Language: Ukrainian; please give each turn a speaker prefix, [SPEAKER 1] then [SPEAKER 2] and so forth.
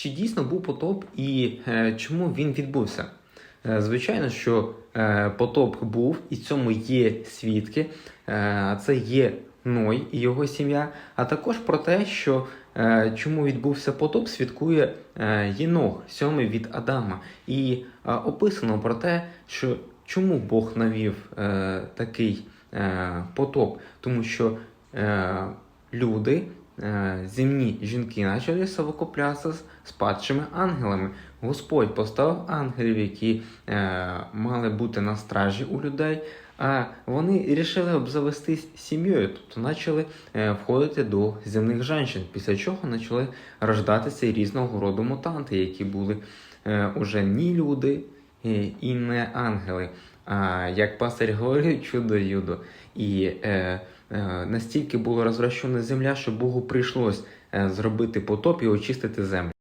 [SPEAKER 1] Чи дійсно був потоп і е, чому він відбувся? Е, звичайно, що е, потоп був, і цьому є свідки. Це є Ной і його сім'я. А також про те, що чому відбувся потоп, свідкує Єнох, сьомий від Адама. І описано про те, що чому Бог навів такий потоп, тому що люди. Е, земні жінки почали совокуплятися з, падшими ангелами. Господь поставив ангелів, які е, мали бути на стражі у людей, а вони вирішили обзавестись сім'єю, тобто почали е, входити до земних жінок, після чого почали рождатися різного роду мутанти, які були уже не люди і не ангели. А як пастир говорив, чудо юдо. І е, е, настільки була розвращена земля, що Богу прийшлось е, зробити потоп і очистити землю.